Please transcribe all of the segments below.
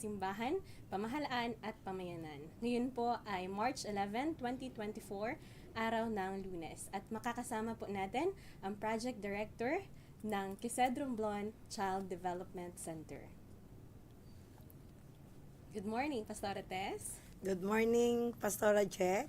Simbahan, Pamahalaan at Pamayanan. Ngayon po ay March 11, 2024, araw ng lunes. At makakasama po natin ang Project Director ng Kisedrum Blon Child Development Center. Good morning, Pastora Tess. Good morning, Pastora Jack.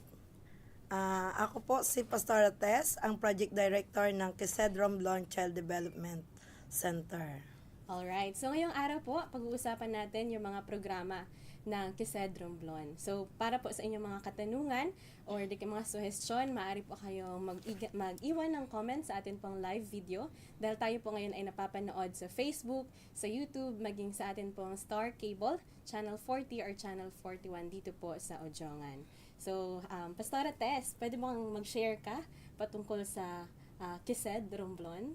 Ah, ako po si Pastora Tess, ang Project Director ng Kisedrom Blonde Child Development Center. Alright, so ngayong araw po, pag-uusapan natin yung mga programa ng Kisedrum Blon. So, para po sa inyong mga katanungan or di mga suhestyon, maaari po kayong mag mag-iwan ng comment sa atin pong live video dahil tayo po ngayon ay napapanood sa Facebook, sa YouTube, maging sa atin pong Star Cable, Channel 40 or Channel 41 dito po sa Ojongan. So, um, Pastora Tess, pwede mo mag-share ka patungkol sa uh, Kisedrum Blon?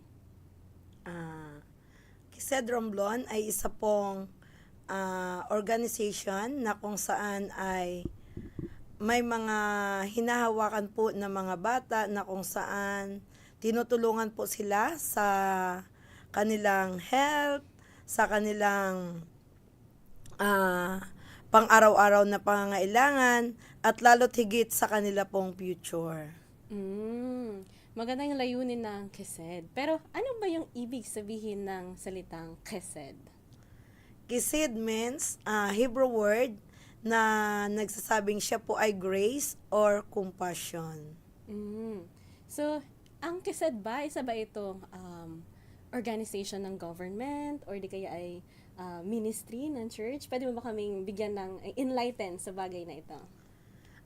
Ah, Kisedrom Blonde ay isa pong ah, organization na kung saan ay may mga hinahawakan po ng mga bata na kung saan tinutulungan po sila sa kanilang health, sa kanilang ah, pang-araw-araw na pangangailangan at lalo't higit sa kanila pong future. Mm, maganda yung layunin ng kesed. Pero ano ba yung ibig sabihin ng salitang kesed? Kisid means ah, Hebrew word na nagsasabing siya po ay grace or compassion. Mm. So, ang kesed ba, isa ba itong um, organization ng government or di kaya ay ah, ministry ng church? Pwede mo ba kaming bigyan ng enlighten sa bagay na ito?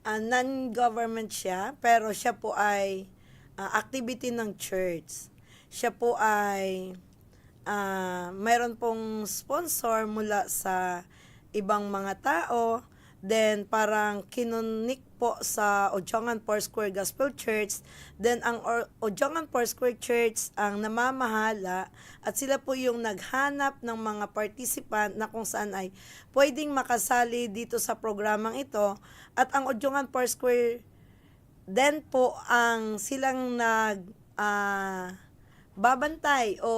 Ah, non-government siya, pero siya po ay ah, activity ng church. Siya po ay ah, mayroon pong sponsor mula sa ibang mga tao. Then, parang kinunik po sa Ojongan Foursquare Gospel Church. Then, ang Ojongan Foursquare Church ang namamahala at sila po yung naghanap ng mga participant na kung saan ay pwedeng makasali dito sa programang ito. At ang Ojongan Foursquare then po ang silang nag ah, babantay o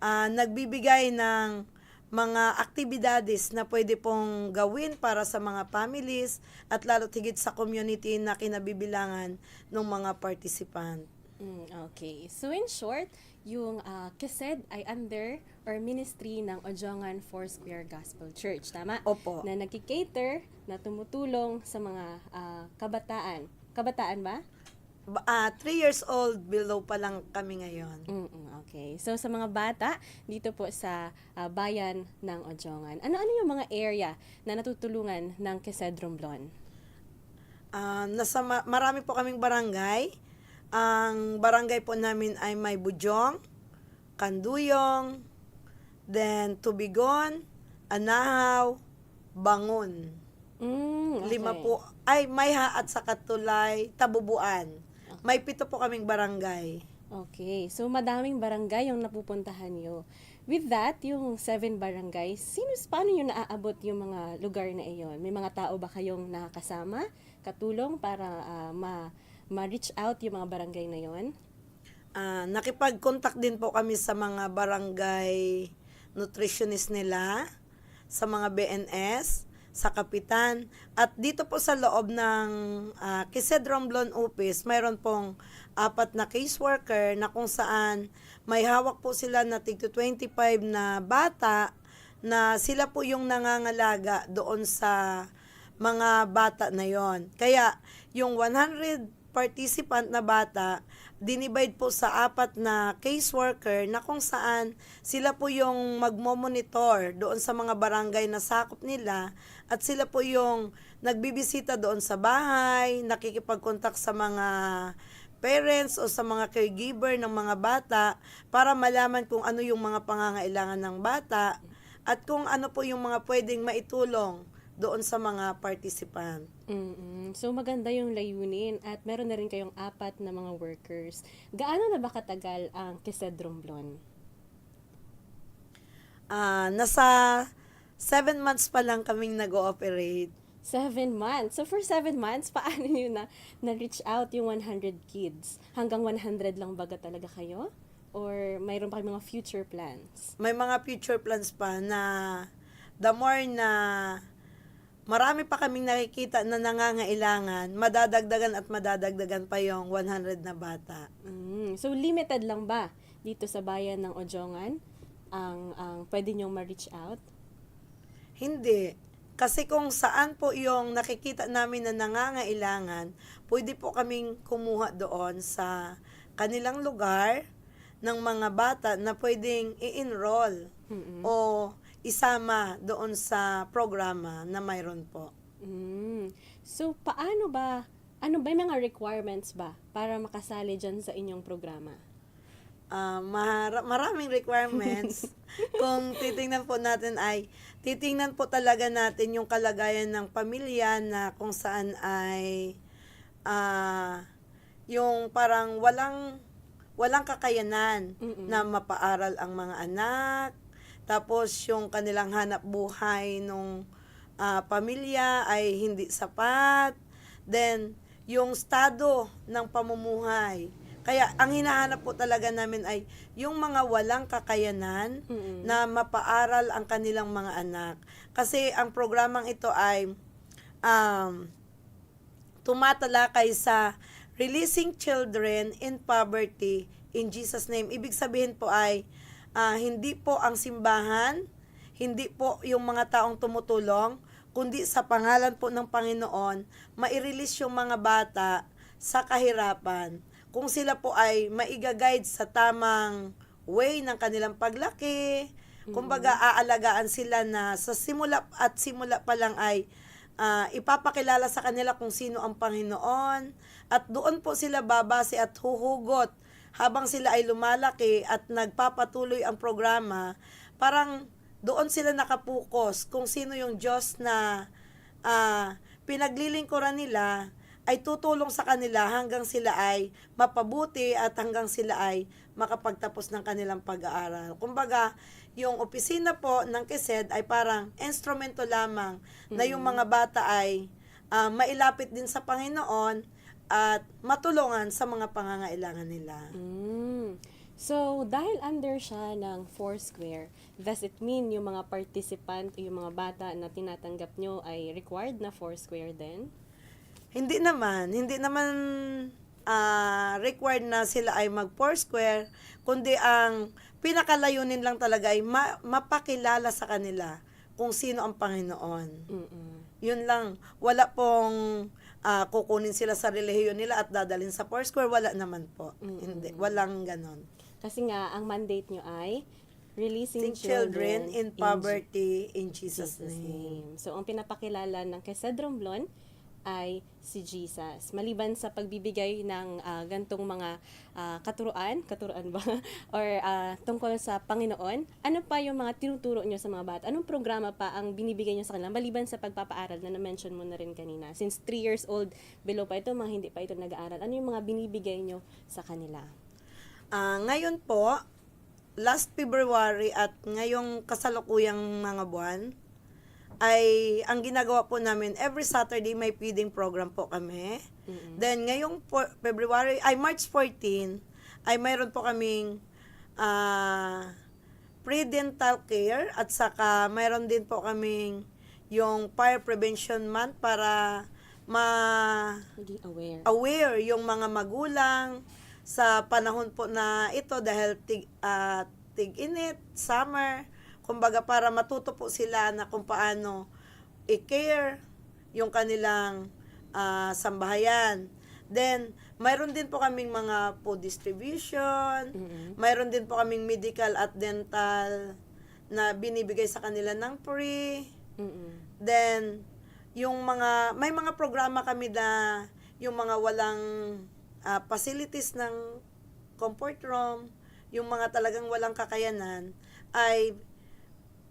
ah, nagbibigay ng mga aktibidades na pwede pong gawin para sa mga families at lalo tigit sa community na kinabibilangan ng mga participant. Mm, okay. So in short, yung uh, KESED ay under or ministry ng Ojongan Foursquare Gospel Church. Tama? Opo. Na nagkikater, na tumutulong sa mga ah, kabataan. Kabataan ba? Ah, three years old below pa lang kami ngayon. Mm, okay. So sa mga bata dito po sa ah, bayan ng Ojongan. Ano-ano yung mga area na natutulungan ng KESED Romblon? Ah, nasa ma- marami po kaming barangay. Ang barangay po namin ay may Bujong, Kanduyong, then Tubigon, Anahaw, Bangon. Mm, okay. Lima po, ay Mayha at sa Katulay, Tabubuan. May pito po kaming barangay. Okay, so madaming barangay yung napupuntahan nyo. With that, yung seven barangay, sino, paano nyo naaabot yung mga lugar na iyon? May mga tao ba kayong nakakasama, katulong para ah, ma, ma-reach out yung mga barangay na yon? Ah, nakipag-contact din po kami sa mga barangay nutritionist nila, sa mga BNS, sa kapitan. At dito po sa loob ng uh, Kised Romblon Office, mayroon pong apat na caseworker na kung saan may hawak po sila na tig 25 na bata na sila po yung nangangalaga doon sa mga bata na yon. Kaya yung 100 participant na bata, dinivide po sa apat na caseworker na kung saan sila po yung magmo-monitor doon sa mga barangay na sakop nila at sila po yung nagbibisita doon sa bahay, nakikipag-contact sa mga parents o sa mga caregiver ng mga bata para malaman kung ano yung mga pangangailangan ng bata at kung ano po yung mga pwedeng maitulong doon sa mga participant. Mm So maganda yung layunin at meron na rin kayong apat na mga workers. Gaano na ba katagal ang Kised Romblon? Ah, nasa seven months pa lang kaming nag-ooperate. Seven months. So for seven months, paano nyo na na-reach out yung 100 kids? Hanggang 100 lang baga talaga kayo? Or mayroon pa kayong mga future plans? may mga future plans pa na the more na marami pa kaming nakikita na nangangailangan, madadagdagan at madadagdagan pa yung 100 na bata. Mm, so, limited lang ba dito sa bayan ng Ojongan ang, ang pwede niyong ma-reach out? Hindi. Kasi kung saan po yung nakikita namin na nangangailangan, pwede po kaming kumuha doon sa kanilang lugar ng mga bata na pwedeng i-enroll Mm-mm. o isama doon sa programa na mayroon po. Mm. So, paano ba, ano ba yung mga requirements ba para makasali dyan sa inyong programa? Ah, mara- maraming requirements. Kung titingnan po natin ay, titingnan po talaga natin yung kalagayan ng pamilya na kung saan ay, ah, yung parang walang, walang kakayanan Mm-mm. na mapaaral ang mga anak. Tapos yung kanilang hanap buhay nung ah, pamilya ay hindi sapat. Then, yung estado ng pamumuhay. Kaya ang hinahanap po talaga namin ay yung mga walang kakayanan Mm-mm. na mapaaral ang kanilang mga anak. Kasi ang programang ito ay um, tumatalakay sa releasing children in poverty in Jesus name. Ibig sabihin po ay ah, hindi po ang simbahan, hindi po yung mga taong tumutulong, kundi sa pangalan po ng Panginoon, mai-release yung mga bata sa kahirapan. Kung sila po ay maiga-guide sa tamang way ng kanilang paglaki, kumbaga aalagaan sila na sa simula at simula pa lang ay ah, ipapakilala sa kanila kung sino ang Panginoon at doon po sila babase at huhugot habang sila ay lumalaki at nagpapatuloy ang programa, parang doon sila nakapukos kung sino yung Diyos na ah, pinaglilingkuran nila ay tutulong sa kanila hanggang sila ay mapabuti at hanggang sila ay makapagtapos ng kanilang pag-aaral. Kumbaga, yung opisina po ng KESED ay parang instrumento lamang na yung mga bata ay ah, mailapit din sa Panginoon at matulungan sa mga pangangailangan nila. Mm. So, dahil under siya ng Foursquare, does it mean yung mga participant, yung mga bata na tinatanggap nyo ay required na Foursquare din? Hindi naman, hindi naman ah, required na sila ay mag square, kundi ang pinakalayunin lang talaga ay ma- mapakilala sa kanila kung sino ang Panginoon. Mm-mm. Yun lang, wala pong ah, kukunin sila sa relihiyon nila at dadalhin sa square, wala naman po. Mm-mm. Hindi, walang ganon. Kasi nga, ang mandate nyo ay releasing Sing children in Je- poverty in Jesus, Jesus' name. name. So, ang pinapakilala ng Kesedron Blon ay si Jesus. Maliban sa pagbibigay ng ah, gantong mga ah, katuruan, katuruan ba? Or ah, tungkol sa Panginoon, ano pa yung mga tinuturo nyo sa mga bata? Anong programa pa ang binibigay nyo sa kanila? Maliban sa pagpapaaral na na-mention mo na rin kanina. Since 3 years old, below pa ito, mga hindi pa ito nag-aaral. Ano yung mga binibigay nyo sa kanila? Ah, ngayon po, last February at ngayong kasalukuyang mga buwan, ay ang ginagawa po namin, every Saturday may feeding program po kami. Mm-mm. Then ngayong po- February, ay March 14, ay mayroon po kaming ah, pre-dental care at saka mayroon din po kaming yung fire prevention month para ma aware. aware yung mga magulang sa panahon po na ito dahil tig, ah, tig-init, summer, kumbaga para matuto po sila na kung paano i-care yung kanilang ah, sambahayan. Then, mayroon din po kaming mga food distribution, Mm-mm. mayroon din po kaming medical at dental na binibigay sa kanila ng free. Mm-mm. Then, yung mga, may mga programa kami na yung mga walang ah, facilities ng comfort room, yung mga talagang walang kakayanan, ay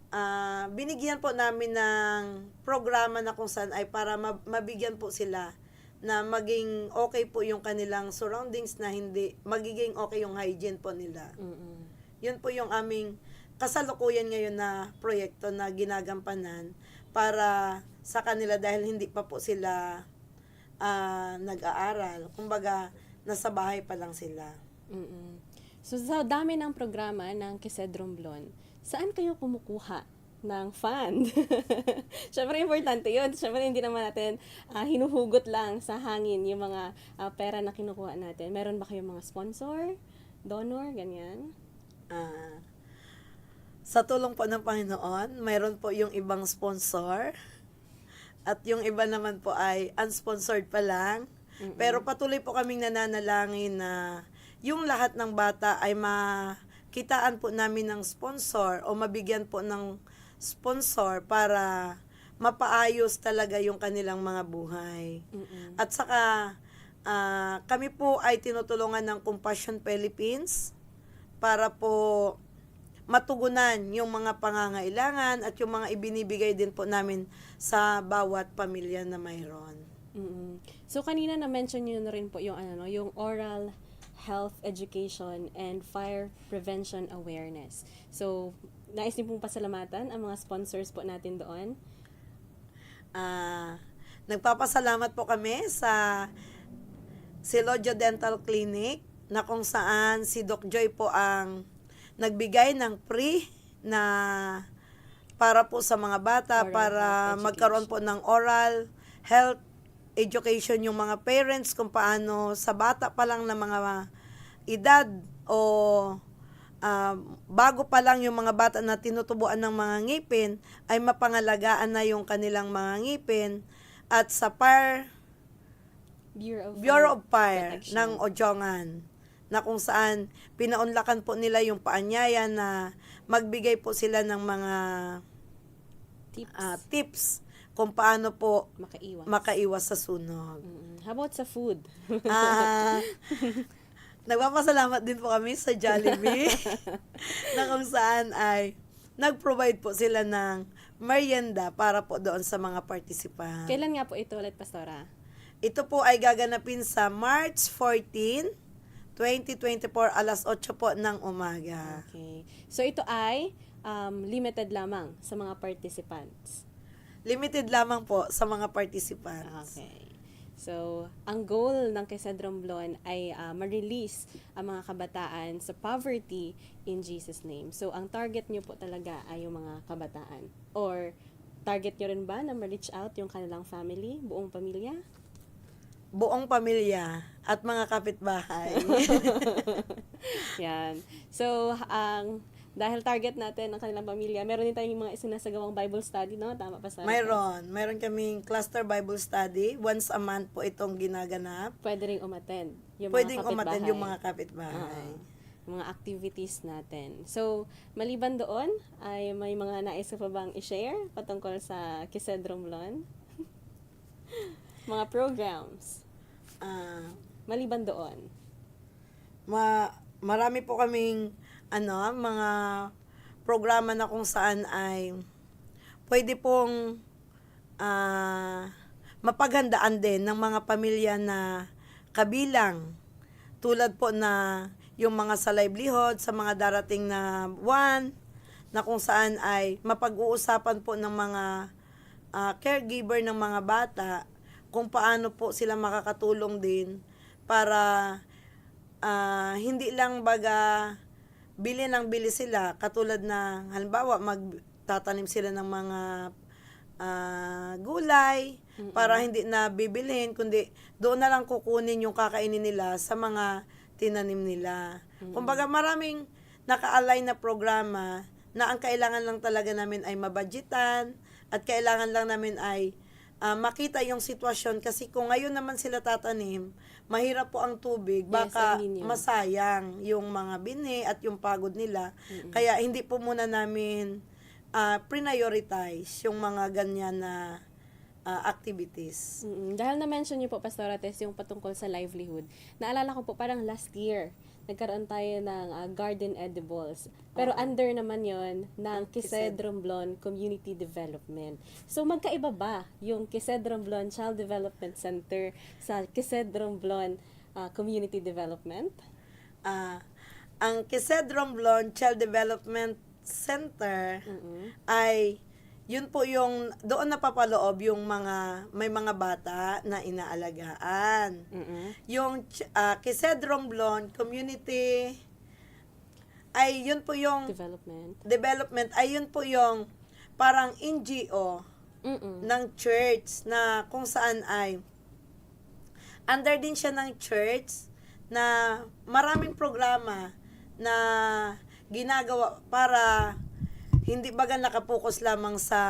ah, binigyan po namin ng programa na kung saan ay para ma- mabigyan po sila na maging okay po yung kanilang surroundings na hindi magiging okay yung hygiene po nila. Mm-mm. Yun po yung aming kasalukuyan ngayon na proyekto na ginagampanan para sa kanila dahil hindi pa po sila ah, nag-aaral. Kumbaga, nasa bahay pa lang sila. mm So sa dami ng programa ng Kisedron Blon, saan kayo kumukuha ng fund? Siyempre importante yun. Siyempre hindi naman natin ah, hinuhugot lang sa hangin yung mga ah, pera na kinukuha natin. Meron ba kayong mga sponsor, donor, ganyan? Ah, sa tulong po ng Panginoon, mayroon po yung ibang sponsor. At yung iba naman po ay unsponsored pa lang. Pero patuloy po kaming nananalangin na yung lahat ng bata ay makitaan po namin ng sponsor o mabigyan po ng sponsor para mapaayos talaga yung kanilang mga buhay. Mm-mm. At saka, ah, kami po ay tinutulungan ng Compassion Philippines para po matugunan yung mga pangangailangan at yung mga ibinibigay din po namin sa bawat pamilya na mayroon. mm So kanina na mention niyo na rin po yung ano no, yung oral health education and fire prevention awareness. So nais niyo pong pasalamatan ang mga sponsors po natin doon. Ah, nagpapasalamat po kami sa Silodio Dental Clinic na kung saan si Doc Joy po ang nagbigay ng free na para po sa mga bata Oral para magkaroon po ng oral health education yung mga parents kung paano sa bata pa lang na mga edad o ah, bago pa lang yung mga bata na tinutubuan ng mga ngipin ay mapangalagaan na yung kanilang mga ngipin at sa par Bureau of, Bureau of Fire Fire Protection. ng Ojongan na kung saan pinaunlakan po nila yung paanyaya na magbigay po sila ng mga tips ah, tips kung paano po makaiwas. makaiwas sa sunog. Mm, How about sa food? Ah, nagpapasalamat din po kami sa Jollibee na kung saan ay nag-provide po sila ng merienda para po doon sa mga participant. Kailan nga po ito ulit, Pastora? Ito po ay gaganapin sa March 14, 2024 alas 8 po ng umaga. Okay. So ito ay um, limited lamang sa mga participants. Limited lamang po sa mga participants. Okay. So, ang goal ng Kesedron Blon ay ah, ma-release ang mga kabataan sa poverty in Jesus' name. So, ang target nyo po talaga ay yung mga kabataan. Or, target nyo rin ba na ma-reach out yung kanilang family, buong pamilya? Buong pamilya at mga kapitbahay. Yan. So, ang dahil target natin ang kanilang pamilya, meron din tayong mga isinasagawang Bible study, no? Tama pa sa Mayroon. Mayroon kaming cluster Bible study. Once a month po itong ginaganap. Pwede rin umattend. Yung Pwedeng mga umattend yung mga kapitbahay. Yung mga activities natin. So, maliban doon, ay may mga nais ka pa bang i-share patungkol sa Kisedron Blon? mga programs. Ah, Maliban doon. ma marami po kaming ano, mga programa na kung saan ay pwede pong ah, mapaghandaan din ng mga pamilya na kabilang. Tulad po na yung mga sa livelihood sa mga darating na buwan na kung saan ay mapag-uusapan po ng mga ah, caregiver ng mga bata kung paano po sila makakatulong din para ah, hindi lang baga bili ng bili sila. Katulad na halimbawa magtatanim sila ng mga ah, gulay para hindi na bibilhin kundi doon na lang kukunin yung kakainin nila sa mga tinanim nila. Kumbaga maraming naka-align na programa na ang kailangan lang talaga namin ay mabudgetan at kailangan lang namin ay ah, makita yung sitwasyon. Kasi kung ngayon naman sila tatanim, mahirap po ang tubig, Yes, baka I mean yun. masayang yung mga binhi at yung pagod nila. Kaya hindi po muna namin ah, prioritize yung mga ganyan na ah, activities. Mm, dahil na-mention niyo po, Pastora Tess, yung patungkol sa livelihood. Naalala ko po, parang last year, nagkaroon tayo ng ah, garden edibles. Pero under naman yon ng Kisedron Blon Community Development. So, magkaiba ba yung Kisedron Blon Child Development Center sa Kisedron Blon ah, Community Development? Ah, ang Kisedron Blon Child Development Center Mm-mm. ay yun po yung doon napapaloob yung mga may mga bata na inaalagaan. Mm-mm. Yung ch- ah, Kisedron Blon Community ay yun po yung Development. development, ay yun po yung parang NGO Mm-mm. ng church na kung saan ay under din siya ng church na maraming programa na ginagawa para hindi baga nakapokus lamang sa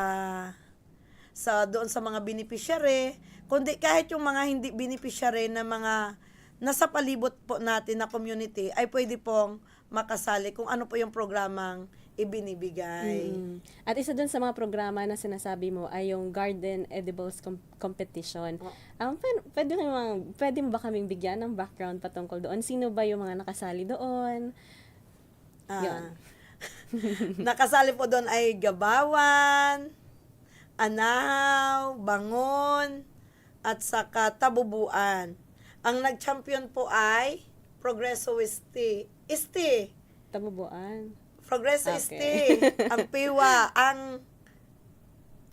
sa doon sa mga beneficiary, kundi kahit yung mga hindi beneficiary na mga nasa palibot po natin na community ay pwede pong makasali kung ano po yung programang ibinibigay. Mm. At isa dun sa mga programa na sinasabi mo ay yung Garden Edibles Com- Competition. Oh. Um, pwede, pwede, mga- pwede mo ba kaming bigyan ng background patungkol doon? Sino ba yung mga nakasali doon? Ah, Yun. nakasali po doon ay Gabawan, Anahaw, Bangon, at saka Tabubuan. Ang nag-champion po ay Progreso Isti. Isti. Tabubuan. Progreso Okay. Isti. ang Piwa. Ang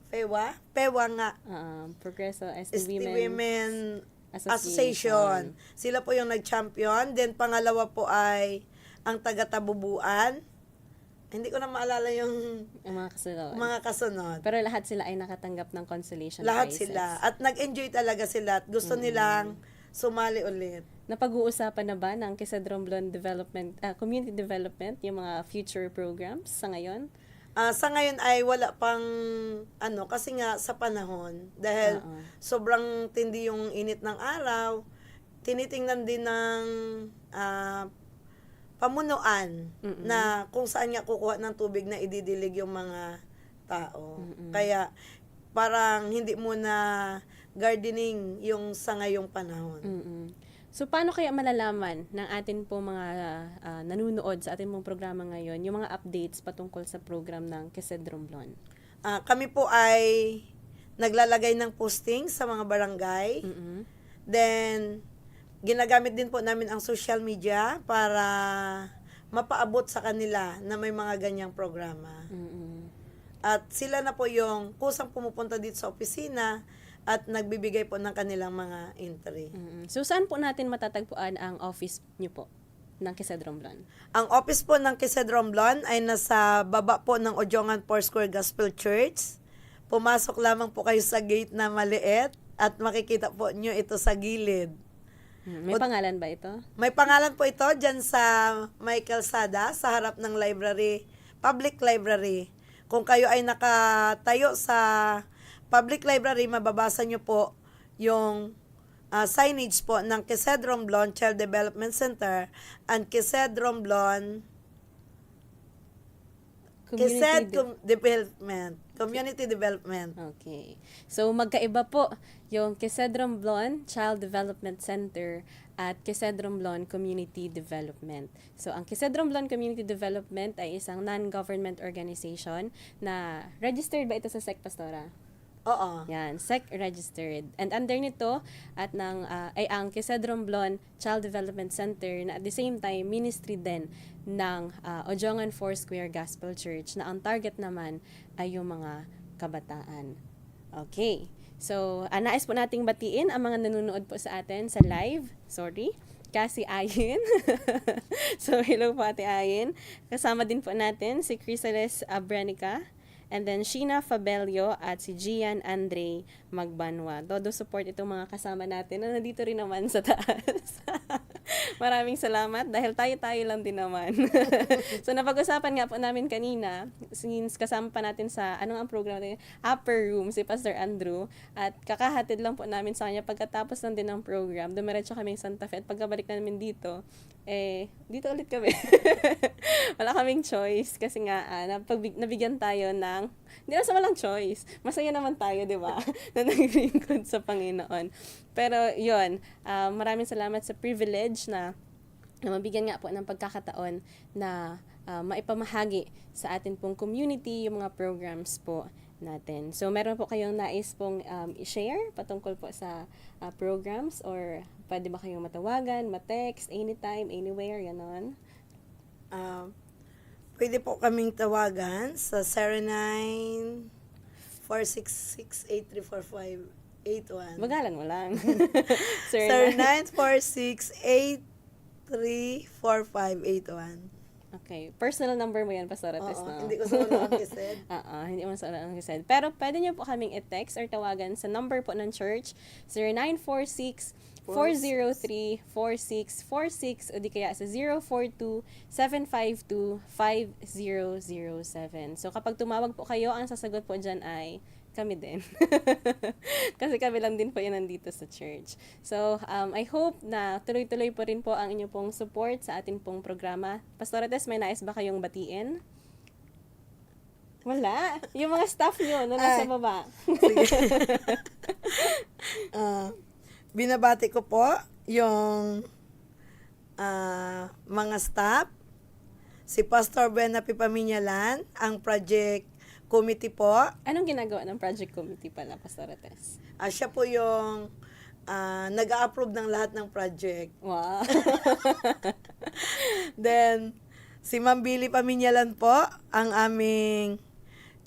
Pewa? Pewa nga. Um, Progreso ST Isti Women, Women Association. Association. Sila po yung nag-champion. Then pangalawa po ay ang taga-Tabubuan. Hindi ko na maalala yung Ang mga kasunod. mga kasunod. Pero lahat sila ay nakatanggap ng consolation Lahat prizes. sila. At nag-enjoy talaga sila at gusto nilang sumali ulit. Napag-uusapan na ba ng Kisedron Blonde Development, ah, Community Development, yung mga future programs sa ngayon? Ah, sa ngayon ay wala pang ano kasi nga sa panahon dahil Oo. sobrang tindi yung init ng araw. Tinitingnan din ng ah, pamunuan Mm-mm. na kung saan nga kukuha ng tubig na ididilig yung mga tao. Mm-mm. Kaya parang hindi muna gardening yung sa ngayong panahon. mm So, paano kaya malalaman ng atin po mga ah, nanunood sa ating pong programa ngayon, yung mga updates patungkol sa program ng Kisedron Blonde? Ah, kami po ay naglalagay ng posting sa mga barangay. Mm-mm. Then, ginagamit din po namin ang social media para mapaabot sa kanila na may mga ganyang programa. Mm-mm. At sila na po yung kusang pumupunta dito sa opisina at nagbibigay po ng kanilang mga entry. Mm-mm. So, saan po natin matatagpuan ang office niyo po ng Kisedron Blonde? Ang office po ng Kisedron Blon ay nasa baba po ng Ojongan Foursquare Gospel Church. Pumasok lamang po kayo sa gate na maliit at makikita po nyo ito sa gilid. Mm, May Ot- pangalan ba ito? May pangalan po ito dyan sa Michael Sada sa harap ng library, public library. Kung kayo ay nakatayo sa public library, mababasa nyo po yung ah, signage po ng Kisedron Blon Child Development Center and Kisedron Blon Kised de- Com- Development, Community Development. Okay. So, magkaiba po yung Kisedron Blonde Child Development Center at Kisedron Blonde Community Development. So, ang Kisedron Blonde Community Development ay isang non-government organization na registered ba ito sa SEC Pastora? Oo. Yan, SEC registered. And under nito at ng ah, ay ang Kisedron Blon Child Development Center na at the same time ministry din ng ah, Ojongan Foursquare Gospel Church na ang target naman ay yung mga kabataan. Okay. So, ah, nais po nating batiin ang mga nanonood po sa atin sa live. Sorry. Kasi Ayin. so, hello po Ate Ayin. Kasama din po natin si Chrysalis Abrenica. And then, Sheena Fabelio at si Gian Andre Magbanwa. Todo support itong mga kasama natin na nandito rin naman sa taas. Maraming salamat dahil tayo-tayo lang din naman. so, napag-usapan nga po namin kanina, since kasama pa natin sa, anong ang program natin? Upper Room, si Pastor Andrew. At kakahatid lang po namin sa kanya pagkatapos lang din ng program. Dumiretso kami Santa Fe at pagkabalik namin dito, eh, dito ulit kami. Wala kaming choice kasi nga, ah, napag- nabigyan tayo ng, hindi na sa walang choice. Masaya naman tayo, di ba? na naglingkod sa Panginoon. Pero, yon ah, maraming salamat sa privilege na na mabigyan nga po ng pagkakataon na ah, maipamahagi sa atin pong community yung mga programs po natin. So, meron po kayong nais pong um, i-share patungkol po sa ah, programs or pwede ba kayong matawagan, ma-text, anytime, anywhere, ganon? Ah, pwede po kaming tawagan sa 09 466 8345 Magalan mo lang. Sir, Sir na- 946 834581 Okay. Personal number mo yan, Pastor Ates, no? hindi ko sa mga kised. Oo, hindi mo sa ang said. Pero pwede niyo po kaming i-text or tawagan sa number po ng church 0946 403 4646 o di kaya sa 042 752 5007. So kapag tumawag po kayo, ang sasagot po dyan ay kami din. Kasi kami lang din po yun nandito sa church. So, um, I hope na tuloy-tuloy po rin po ang inyo pong support sa atin pong programa. Pastor Ates, may nais ba kayong batiin? Wala. Yung mga staff nyo na nasa Ay. baba. Ah, binabati ko po yung ah, mga staff, si Pastor Benapi Paminyalan, ang project committee po. Anong ginagawa ng project committee pala, Pastor Ates? Ah, siya po yung ah, nag-a-approve ng lahat ng project. Wow. Then, si Ma'am Billy Paminyalan po, ang aming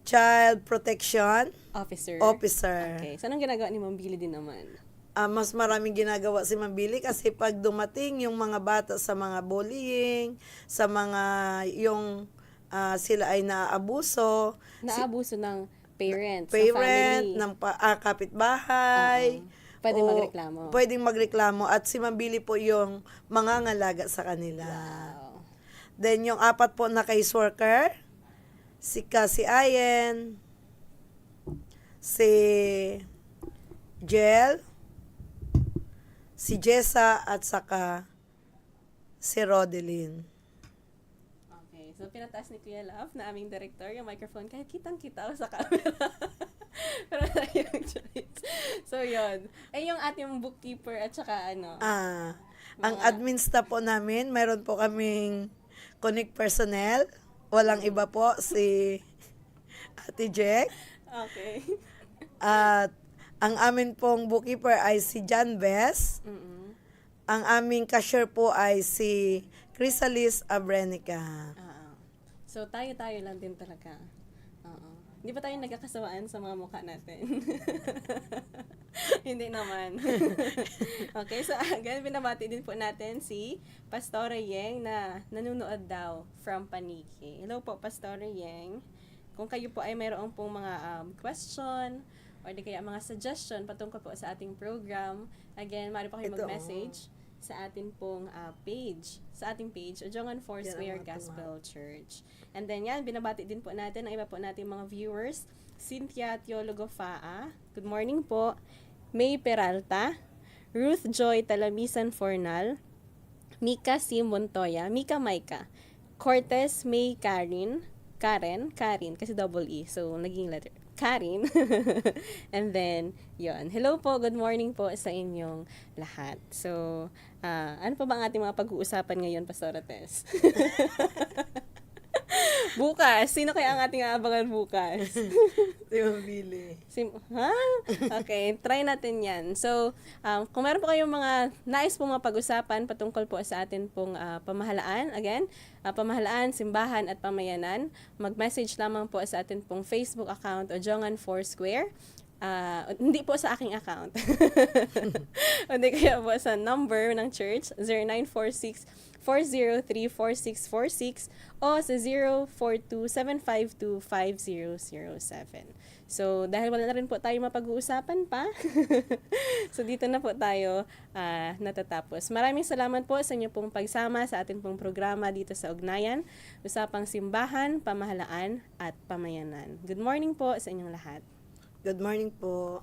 child protection Officer. officer. Okay. So, anong ginagawa ni Ma'am Billy din naman? Ah, mas maraming ginagawa si Ma'am Billy kasi pag dumating yung mga bata sa mga bullying, sa mga yung ah, sila ay naaabuso, Naabuso ng parents, ng parent, family. ng pa, ah, kapitbahay. Oo. Pwede o magreklamo. Pwedeng magreklamo at si Ma'am Billy po yung mangangalaga sa kanila. Wow. Then yung apat po na case worker, si Cassie Ayen, si Jel, si Jessa at saka si Rodeline. So, pinataas ni Kuya Love na aming director yung microphone kahit kitang-kita sa camera. Pero tayong choice. So, yun. Ay, yung ating bookkeeper at saka ano. Ah, ang Mga- admin staff po namin, mayroon po kaming connect personnel. Walang iba po si Ate Jack. Okay. At ang amin pong bookkeeper ay si John Bess. Mm-mm. Ang aming cashier po ay si Chrysalis Abrenica. Oo. So, tayo-tayo lang din talaga. Oo. Hindi ba tayo nagkakasawaan sa mga mukha natin? Hindi naman. okay, so again, binabati din po natin si Pastora Yeng na nanunood daw from Paniki. Hello po, Pastora Yeng. Kung kayo po ay mayroong pong mga um, question or di kaya mga suggestion patungkol po sa ating program, again, maaari po kayo mag-message sa ating pong ah, page, sa ating page, Ojongan Foursquare Gospel Church. And then yan, binabati din po natin ang iba po nating mga viewers. Cynthia Teologo Faa, good morning po. May Peralta, Ruth Joy Talamisan Fornal, Mika C. Montoya, Mika Maika, Cortez May Karin, Karen, Karin, kasi double E, so naging letter. Karin. And then, yon Hello po, good morning po sa inyong lahat. So, ah, ano pa ba ang ating mga pag-uusapan ngayon, Pastor Tess? bukas. Sino kaya ang ating aabangan bukas? Di ba, Billy? Sim ha? Okay, try natin yan. So, um, kung meron po kayong mga nais pong mapag-usapan patungkol po sa atin pong ah, pamahalaan, again, ah, pamahalaan, simbahan at pamayanan, mag-message lamang po sa atin pong Facebook account o Jongan Foursquare. Ah, hindi po sa aking account. hindi kaya po sa number ng church, 0946 403-4646 o sa 042-752-5007. So, dahil wala na rin po tayo mapag-uusapan pa, so dito na po tayo ah, natatapos. Maraming salamat po sa inyo pong pagsama sa ating pong programa dito sa Ugnayan, Usapang Simbahan, Pamahalaan at Pamayanan. Good morning po sa inyong lahat. Good morning po.